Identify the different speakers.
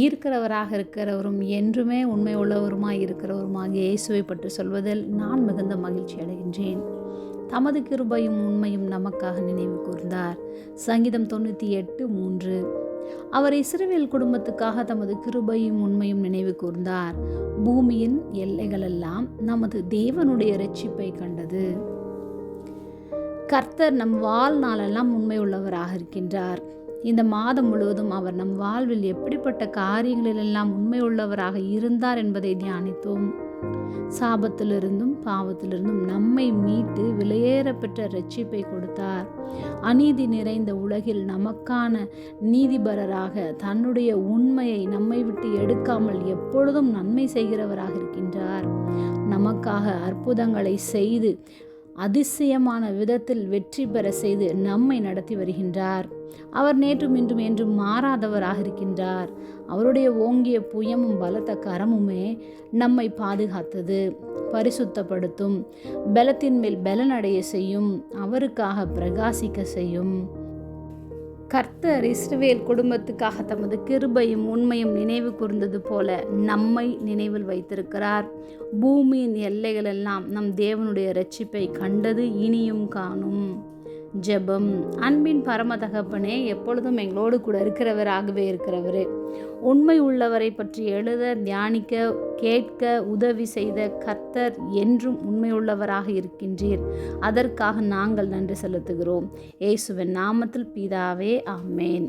Speaker 1: ஈர்க்கிறவராக இருக்கிறவரும் என்றுமே உண்மை உள்ளவருமாய் இருக்கிறவருமாக இயேசுவை பற்றி சொல்வதில் நான் மிகுந்த மகிழ்ச்சி அடைகின்றேன். தமது கிருபையும் உண்மையும் நமக்காக நினைவு கூர்ந்தார். சங்கீதம் தொண்ணூற்றி எட்டு மூன்று. அவர் இஸ்ரவேல் குடும்பத்துக்காக தமது கிருபையும் உண்மையும் நினைவு கூர்ந்தார். பூமியின் எல்லைகளெல்லாம் நமது தேவனுடைய ரட்சிப்பை கண்டது. கர்த்தர் நம் வாழ்நாளெல்லாம் உண்மை உள்ளவராக இருக்கின்றார். இந்த மாதம் முழுவதும் அவர் நம் வாழ்வில் எப்படிப்பட்ட காரியங்களிலெல்லாம் உண்மையுள்ளவராக இருந்தார் என்பதை தியானித்தோம். சாபத்திலிருந்தும் பாவத்திலிருந்தும் நம்மை மீட்டு விலையேற பெற்ற ரட்சிப்பை கொடுத்தார். அநீதி நிறைந்த உலகில் நமக்கான நீதிபரராக தன்னுடைய உண்மையை நம்மை விட்டு எடுக்காமல் எப்பொழுதும் நன்மை செய்கிறவராக இருக்கின்றார். நமக்காக அற்புதங்களை செய்து அதிசயமான விதத்தில் வெற்றி பெற செய்து நம்மை நடத்தி வருகின்றார். அவர் நேற்றும் இன்றும் என்றும் மாறாதவராக இருக்கின்றார். அவருடைய ஓங்கிய புயமும் பலத்த கரமுமே நம்மை பாதுகாத்தது பரிசுத்தப்படுத்தும் பலத்தின் மேல் பலனடைய செய்யும் அவருக்காக பிரகாசிக்க செய்யும். கர்த்தர் இஸ்ரவேல் குடும்பத்துக்காக தமது கிருபையும் உண்மையும் நினைவு கூர்ந்தது போல நம்மை நினைவில் வைத்திருக்கிறார். பூமியின் எல்லைகளெல்லாம் நம் தேவனுடைய ரட்சிப்பை கண்டது இனியும் காணும். ஜெபம். அன்பின் பரம தகப்பனே எப்பொழுதும் எங்களோடு கூட இருக்கிறவராகவே இருக்கிறவரே. உண்மை உள்ளவரை பற்றி எழுத தியானிக்க கேட்க உதவி செய்த கர்த்தர் என்றும் உண்மையுள்ளவராக இருக்கின்றீர். அதற்காக நாங்கள் நன்றி செலுத்துகிறோம். ஏசுவின் நாமத்தில் பிதாவே ஆமேன்.